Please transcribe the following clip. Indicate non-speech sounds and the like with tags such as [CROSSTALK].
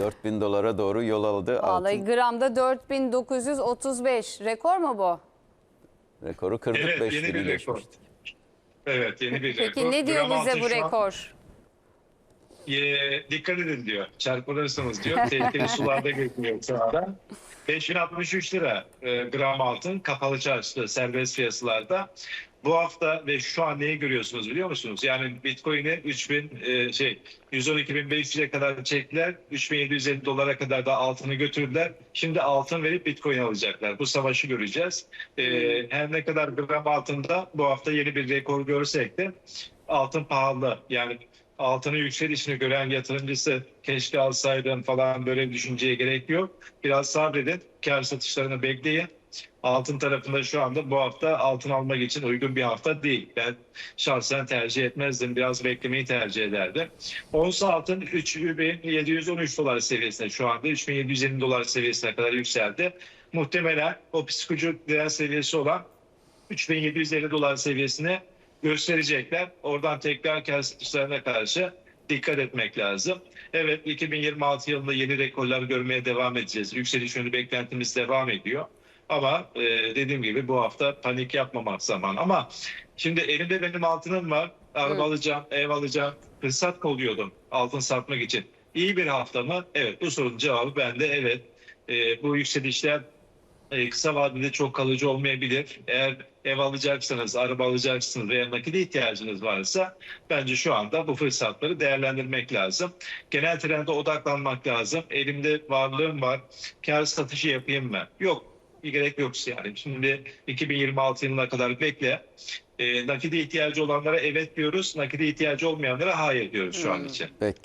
4000 dolara doğru yol aldı. Vallahi Altın gramda 4935. Rekor mu bu? rekoru kırdık Evet 5000'i yeni bir rekor. Evet yeni bir rekor. Peki ne diyor Gram bize altın bu şu an- rekor? Ee, dikkat edin diyor. Çarpılırsınız diyor. [LAUGHS] Tehlikeli sularda geçmiyor şu anda. 5063 lira e, gram altın kapalı çarşıda serbest piyasalarda. Bu hafta ve şu an neyi görüyorsunuz biliyor musunuz? Yani Bitcoin'i 3000 e, şey 112.500'e kadar çektiler. 3750 dolara kadar da altını götürdüler. Şimdi altın verip Bitcoin alacaklar. Bu savaşı göreceğiz. E, her ne kadar gram altında bu hafta yeni bir rekor görsek de altın pahalı. Yani altının yükselişini gören yatırımcısı keşke alsaydım falan böyle düşünceye gerek yok. Biraz sabredin. Kar satışlarını bekleyin. Altın tarafında şu anda bu hafta altın almak için uygun bir hafta değil. Ben şahsen tercih etmezdim. Biraz beklemeyi tercih ederdim. Ons altın 3713 dolar seviyesinde şu anda 3750 dolar seviyesine kadar yükseldi. Muhtemelen o psikolojik direnç seviyesi olan 3750 dolar seviyesine gösterecekler. Oradan tekrar kar karşı dikkat etmek lazım. Evet 2026 yılında yeni rekorlar görmeye devam edeceğiz. Yükseliş yönlü beklentimiz devam ediyor. Ama e, dediğim gibi bu hafta panik yapmamak zaman. Ama şimdi elimde benim altınım var. Araba Hı. alacağım, ev alacağım. Fırsat kolluyordum altın satmak için. İyi bir hafta mı? Evet. Bu sorunun cevabı bende evet. E, bu yükselişler e, kısa vadede çok kalıcı olmayabilir. Eğer ev alacaksanız, araba alacaksınız veya nakide ihtiyacınız varsa bence şu anda bu fırsatları değerlendirmek lazım. Genel trende odaklanmak lazım. Elimde varlığım var. Kar satışı yapayım mı? Yok. Bir gerek yok yani. Şimdi 2026 yılına kadar bekle. E, nakide ihtiyacı olanlara evet diyoruz. Nakide ihtiyacı olmayanlara hayır diyoruz şu an için. Peki.